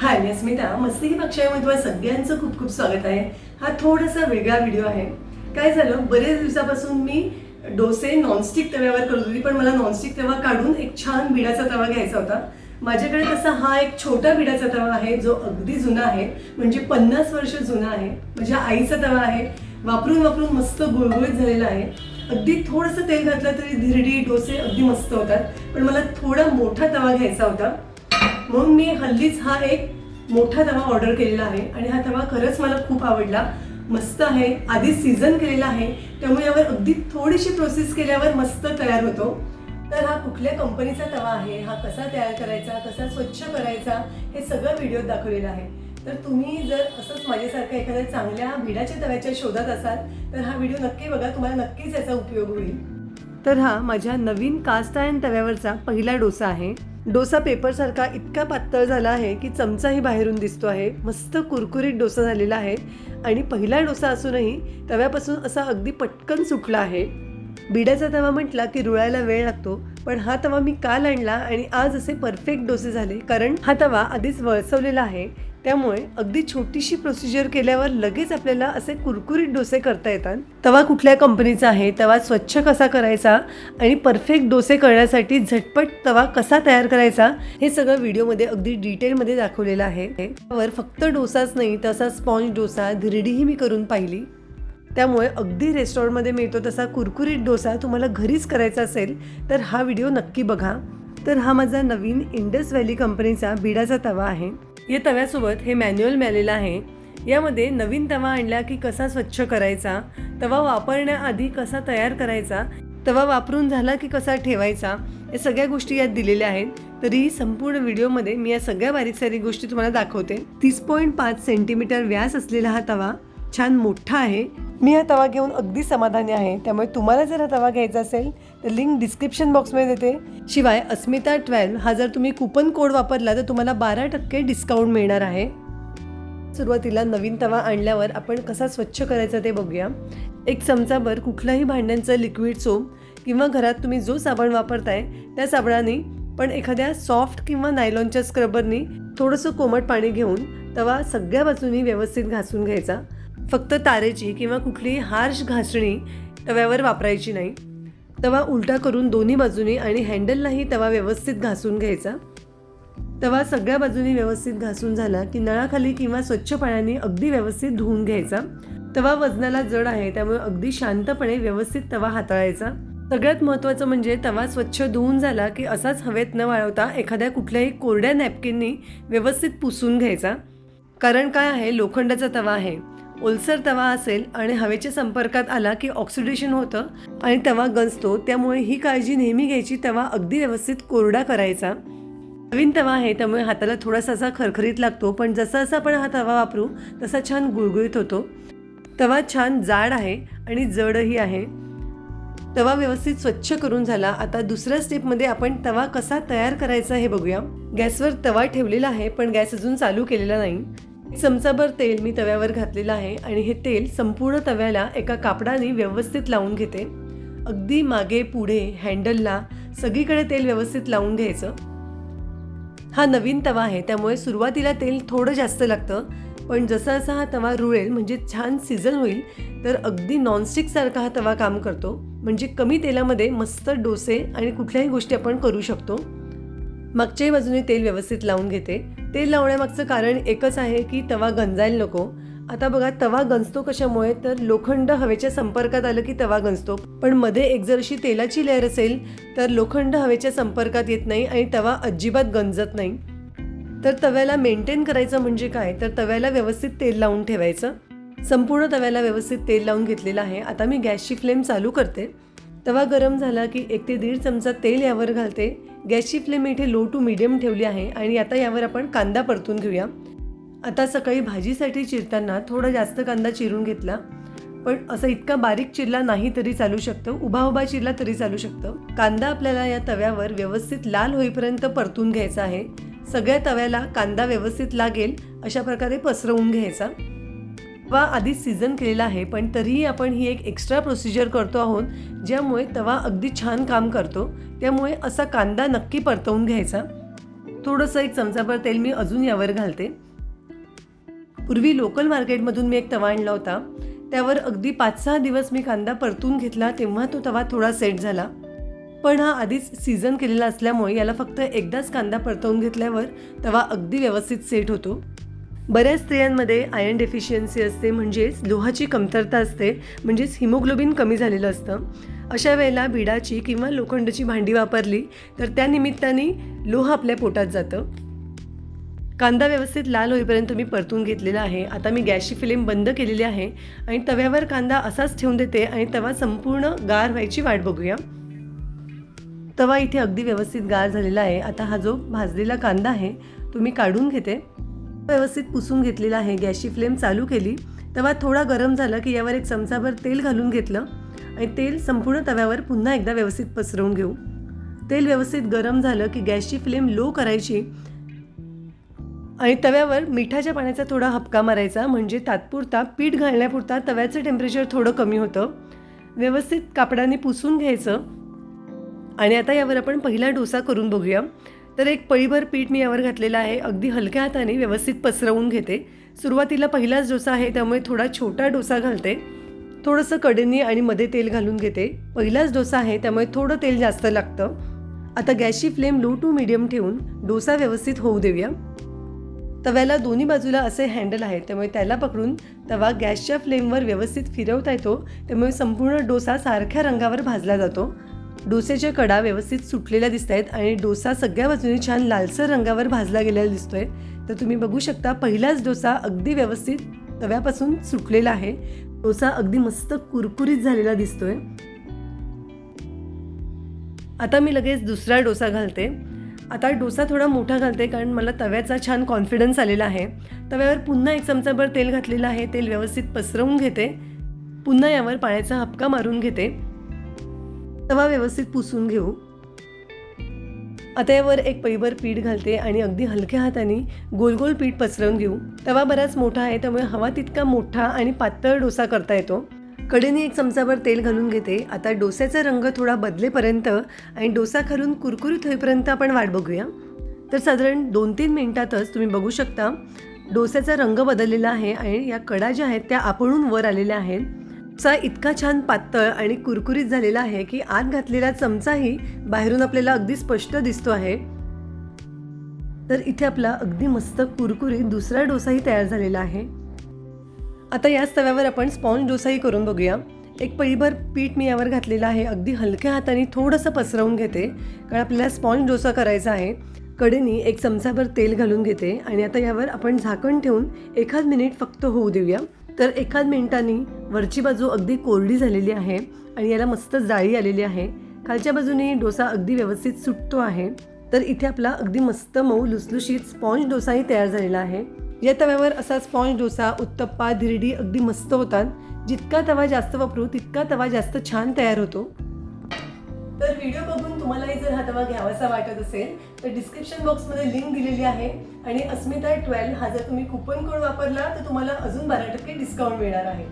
हाय मी अस्मिता. मस्ती पक्षामध्ये तुम्हाला सगळ्यांचं खूप खूप स्वागत आहे. हा थोडासा वेगळा व्हिडिओ आहे. काय झालं? बरेच दिवसापासून मी डोसे नॉनस्टिक तव्यावर करत होती पण मला नॉनस्टिक तवा काढून एक छान बिडाचा तवा घ्यायचा होता. माझ्याकडे तसा हा एक छोटा बिडाचा तवा आहे जो अगदी जुना आहे. म्हणजे पन्नास वर्ष जुना आहे. माझ्या आईचा तवा आहे. वापरून वापरून मस्त गुळगुळीत झालेला आहे. अगदी थोडंसं तेल घातलं तरी धिरडी डोसे अगदी मस्त होतात. पण मला थोडा मोठा तवा घ्यायचा होता. म्हणून मी हल्लीच हा एक मोठा तवा ऑर्डर केलेला आहे. आणि हा तवा खरंच मला खूप आवडला. मस्त आहे. आधी सीझन केलेला आहे. त्यामुळे यावर अगदी थोडीशी प्रोसेस केल्यावर मस्त तयार होतो. तर हा कुठल्या कंपनीचा तवा आहे? हा कसा तयार करायचा? कसा स्वच्छ करायचा? हे सगळं व्हिडिओत दाखवलेलं आहे. तर तुम्ही जर असंच माझ्यासारखं एखाद्या चांगल्या भिडाच्या तव्याच्या शोधात असाल तर हा व्हिडिओ नक्की बघा. तुम्हाला नक्कीच याचा उपयोग होईल. तर हा माझ्या नवीन कास्ट आयन तव्यावरचा पहिला डोसा आहे. डोसा पेपरसारखा इतका पातळ झाला आहे की चमचाही बाहेरून दिसतो आहे. मस्त कुरकुरीत डोसा झालेला आहे. आणि पहिला डोसा असूनही तव्यापासून असा अगदी पटकन सुटला आहे. बिड्याचा तवा म्हटला की रुळायला वेळ लागतो पण हा तवा मी काल आणला आणि आज असे परफेक्ट डोसे झाले कारण हा तवा आधीच वळसवलेला आहे. त्यामुळे अगदी छोटीशी प्रोसिजर केल्यावर लगेच आपल्याला असे कुरकुरीत डोसे करता येतात. तवा कुठल्या कंपनीचा आहे तवा स्वच्छ कसा करायचा आणि परफेक्ट डोसे करण्यासाठी झटपट तवा कसा तयार करायचा हे सगळं व्हिडिओमध्ये अगदी डिटेलमध्ये दाखवलेलं आहे. त्यावर फक्त डोसाच नाही तसा स्पॉन्ज डोसा धिरडीही मी करून पाहिली. त्यामुळे अगदी रेस्टॉरंटमध्ये मिळतो तसा कुरकुरीत डोसा तुम्हाला घरीच करायचा असेल तर हा व्हिडिओ नक्की बघा. तर हा माझा नवीन इंडस व्हॅली कंपनीचा बिडाचा तवा आहे. या तव्यासोबत हे मॅन्युअल मिळालेलं आहे. यामध्ये नवीन तवा आणला की कसा स्वच्छ करायचा तवा वापरण्याआधी कसा तयार करायचा तवा वापरून झाला की कसा ठेवायचा या सगळ्या गोष्टी यात दिलेल्या आहेत. तरीही संपूर्ण व्हिडिओमध्ये मी या सगळ्या बारीक सारीक गोष्टी तुम्हाला दाखवते. तीस पॉईंट पाच सेंटीमीटर व्यास असलेला हा तवा छान मोठा आहे. मी हा तवा घेऊन अगदी समाधानी आहे. त्यामुळे तुम्हाला जर हा तवा घ्यायचा असेल तर लिंक डिस्क्रिप्शन बॉक्समध्ये देते. शिवाय अस्मिता ट्वेल्व हा जर तुम्ही कुपन कोड वापरला तर तुम्हाला बारा टक्के डिस्काउंट मिळणार आहे. सुरुवातीला नवीन तवा आणल्यावर आपण कसा स्वच्छ करायचा ते बघूया. एक चमचाभर कुठल्याही भांड्यांचं लिक्विड सोप किंवा घरात तुम्ही जो साबण वापरताय त्या साबणाने पण एखाद्या सॉफ्ट किंवा नायलॉनच्या स्क्रबरनी थोडंसं कोमट पाणी घेऊन तवा सगळ्या बाजूनी व्यवस्थित घासून घ्यायचा. फक्त तारेची किंवा कुठलीही हार्श घासणी तव्यावर वापरायची नाही. तवा उलटा करून दोन्ही बाजूनी आणि हँडललाही तवा व्यवस्थित घासून घ्यायचा. तवा सगळ्या बाजूनी व्यवस्थित घासून झाला की नळाखाली किंवा स्वच्छ पाण्याने अगदी व्यवस्थित धुवून घ्यायचा. तवा वजनाला जड आहे त्यामुळे अगदी शांतपणे व्यवस्थित तवा हाताळायचा. सगळ्यात महत्त्वाचं म्हणजे तवा स्वच्छ धुवून झाला की असाच हवेत न वाळवता एखाद्या कुठल्याही कोरड्या नॅपकिननी व्यवस्थित पुसून घ्यायचा. कारण काय आहे? लोखंडाचा तवा आहे. ओलसर तवा असेल आणि हवेच्या संपर्कात आला की ऑक्सिडेशन होतं आणि तवा गंजतो. त्यामुळे ही काळजी नेहमी घ्यायची तवा अगदी व्यवस्थित कोरडा करायचा. नवीन तवा आहे त्यामुळे हाताला थोडासा असा खरखरीत लागतो. पण जसा जसा आपण हा तवा वापरू तसा छान गुळगुळीत होतो. तवा छान जाड आहे आणि जडही आहे. तवा व्यवस्थित स्वच्छ करून झाला. आता दुसऱ्या स्टेपमध्ये आपण तवा कसा तयार करायचा हे बघूया. गॅसवर तवा ठेवलेला आहे पण गॅस अजून चालू केलेला नाही. चमचाभर तेल मी तव्यावर घातलेलं आहे आणि हे तेल संपूर्ण तव्याला एका कापडाने व्यवस्थित लावून घेते. अगदी मागे पुढे हँडलला सगळीकडे तेल व्यवस्थित लावून घ्यायचं. हा नवीन तवा आहे त्यामुळे सुरुवातीला तेल थोडं जास्त लागतं. पण जसा जसा हा तवा रुळेल म्हणजे छान सीझन होईल तर अगदी नॉनस्टिकसारखा हा तवा काम करतो. म्हणजे कमी तेलामध्ये मस्त डोसे आणि कुठल्याही गोष्टी आपण करू शकतो. मागच्याही बाजूने तेल व्यवस्थित लावून घेते. तेल लावण्यामागचं कारण एकच आहे की तवा गंजायला नको. आता बघा तवा गंजतो कशामुळे? तर लोखंड हवेच्या संपर्कात आलं की तवा गंजतो. पण मध्ये एक जर अशी तेलाची लेअर असेल तर लोखंड हवेच्या संपर्कात येत नाही आणि तवा अजिबात गंजत नाही. तर तव्याला मेंटेन करायचं म्हणजे काय? तर तव्याला व्यवस्थित तेल लावून ठेवायचं. संपूर्ण तव्याला व्यवस्थित तेल लावून घेतलेलं आहे. आता मी गॅसची फ्लेम चालू करते. तवा गरम झाला की एक ते दीड चमचा तेल यावर घालते. गॅसची फ्लेम इथे लो टू मिडियम ठेवली आहे आणि आता यावर आपण कांदा परतून घेऊया. आता सकाळी भाजीसाठी चिरताना थोडा जास्त कांदा चिरून घेतला. पण असं इतका बारीक चिरला नाही तरी चालू शकतं. उभा उभा चिरला तरी चालू शकतं. कांदा आपल्याला या तव्यावर व्यवस्थित लाल होईपर्यंत परतून घ्यायचा आहे. सगळ्या तव्याला कांदा व्यवस्थित लागेल अशा प्रकारे पसरवून घ्यायचा. तवा आधीच सीझन केलेला आहे पण तरीही आपण ही एक एक्स्ट्रा प्रोसिजर करतो आहोत ज्यामुळे तवा अगदी छान काम करतो. त्यामुळे असा कांदा नक्की परतवून घ्यायचा. थोडंसं एक चमचाभर तेल मी अजून यावर घालते. पूर्वी लोकल मार्केटमधून मी एक तवा आणला होता. त्यावर अगदी पाच सहा दिवस मी कांदा परतून घेतला तेव्हा तो तवा थोडा सेट झाला. पण हा आधीच सीझन केलेला असल्यामुळे याला फक्त एकदाच कांदा परतवून घेतल्यावर तवा अगदी व्यवस्थित सेट होतो. बऱ्याच स्त्रियांमध्ये आयर्न डेफिशियन्सी असते म्हणजेच लोहाची कमतरता असते म्हणजेच हिमोग्लोबिन कमी झालेलं असतं. अशा वेळेला बिडाची किंवा लोखंडाची भांडी वापरली तर त्या निमित्ताने लोह आपल्या पोटात जातं. कांदा व्यवस्थित लाल होईपर्यंत मी परतून घेतलेला आहे. आता मी गॅसची फ्लेम बंद केलेली आहे आणि तव्यावर कांदा असाच ठेवून देते आणि तवा संपूर्ण गार व्हायची वाट बघूया. तवा इथे अगदी व्यवस्थित गार झालेला आहे. आता हा जो भाजलेला कांदा आहे तो मी काढून घेते. व्यवस्थित पुसून घेतलेला आहे. गॅसची फ्लेम चालू केली. तवा थोडा गरम झाला की यावर एक चमचाभर तेल घालून घेतलं आणि तेल संपूर्ण तव्यावर पुन्हा एकदा व्यवस्थित पसरवून घेऊ. तेल व्यवस्थित गरम झालं की गॅसची फ्लेम लो करायची आणि तव्यावर मिठाच्या पाण्याचा थोडा हपका मारायचा. म्हणजे तात्पुरता पीठ घालण्यापुरता तव्याचं टेम्परेचर थोडं कमी होतं. व्यवस्थित कापडाने पुसून घ्यायचं. आणि आता यावर आपण पहिला डोसा करून बघूया. तर एक पळीभर पीठ मी यावर घातलेलं आहे. अगदी हलक्या हाताने व्यवस्थित पसरवून घेते. सुरुवातीला पहिलाच डोसा आहे त्यामुळे थोडा छोटा डोसा घालते. थोडंसं कडेनी आणि मध्ये तेल घालून घेते. पहिलाच डोसा आहे त्यामुळे थोडं तेल जास्त लागतं. आता गॅसची फ्लेम लो टू मिडियम ठेवून डोसा व्यवस्थित होऊ देऊया. तव्याला दोन्ही बाजूला असे हँडल आहे त्यामुळे त्याला पकडून तवा गॅसच्या फ्लेमवर व्यवस्थित फिरवता येतो. त्यामुळे संपूर्ण डोसा सारख्या रंगावर भाजला जातो. डोसेच्या कडा व्यवस्थित सुटलेल्या दिसत आहेत आणि डोसा सगळ्या बाजूने छान लालसर रंगावर भाजला गेलेला दिसतोय. तर तुम्ही बघू शकता पहिलाच डोसा अगदी व्यवस्थित तव्यापासून सुटलेला आहे. डोसा अगदी मस्त कुरकुरीत झालेला दिसतोय. आता मी लगेच दुसरा डोसा घालते. आता डोसा थोडा मोठा घालते कारण मला तव्याचा छान कॉन्फिडन्स आलेला आहे. तव्यावर पुन्हा एक चमचाभर तेल घातलेलं आहे. तेल व्यवस्थित पसरवून घेते. पुन्हा यावर पाण्याचा हपका मारून घेते. तवा व्यवस्थित पुसून घेऊ. आता यावर एक पैभर पीठ घालते आणि अगदी हलक्या हाताने गोल गोल पीठ पसरवून घेऊ. तवा बराच मोठा आहे त्यामुळे हवा तितका मोठा आणि पातळ डोसा करता येतो. कडेने एक चमचाभर तेल घालून घेते. आता डोस्याचा रंग थोडा बदलेपर्यंत आणि डोसा खालून कुरकुरीत होईपर्यंत आपण वाट बघूया. तर साधारण दोन तीन मिनिटातच तुम्ही बघू शकता. डोस्याचा रंग बदललेला आहे आणि या कडा ज्या आहेत त्या आपणून वर आलेल्या आहेत. चा इतका छान पातळ आणि कुरकुरीत झालेला आहे की आत घातलेला चमचाही बाहेरून आपल्याला अगदी स्पष्ट दिसतो आहे. तर इथे आपला अगदी मस्त कुरकुरीत दुसरा डोसाही तयार झालेला आहे. आता याच तव्यावर आपण स्पॉन्ज डोसाही करून बघूया. एक पळीभर पीठ मी यावर घातलेलं आहे. अगदी हलक्या हाताने थोडंसं पसरवून घेते. कारण आपल्याला स्पॉन्ज डोसा करायचा आहे. कडेनी एक चमचाभर तेल घालून घेते. आणि आता यावर आपण झाकण ठेवून एखाद मिनिट फक्त होऊ देऊया. तर एखाद मिनिटांनी वरची बाजू अगदी कोरडी झालेली आहे आणि याला मस्त जाळी आलेली आहे. खालच्या बाजूने डोसा अगदी व्यवस्थित सुटतो आहे. तर इथे आपला अगदी मस्त मऊ लुसलुशीत स्पॉन्ज डोसाही तयार झालेला आहे. या तव्यावर असा स्पॉन्ज डोसा उत्तप्पा धिरडी अगदी मस्त होतात. जितका तवा जास्त वापरू तितका तवा जास्त छान तयार होतो. तर व्हिडिओ बघून तुम्हालाही जर हा तवा घ्यावासा वाटत असेल तर डिस्क्रिप्शन बॉक्समध्ये लिंक दिलेली आहे. आणि अस्मिता ट्वेल्व हा जर तुम्ही कुपन कोड वापरला तर तुम्हाला अजून बारा टक्के डिस्काउंट मिळणार आहे.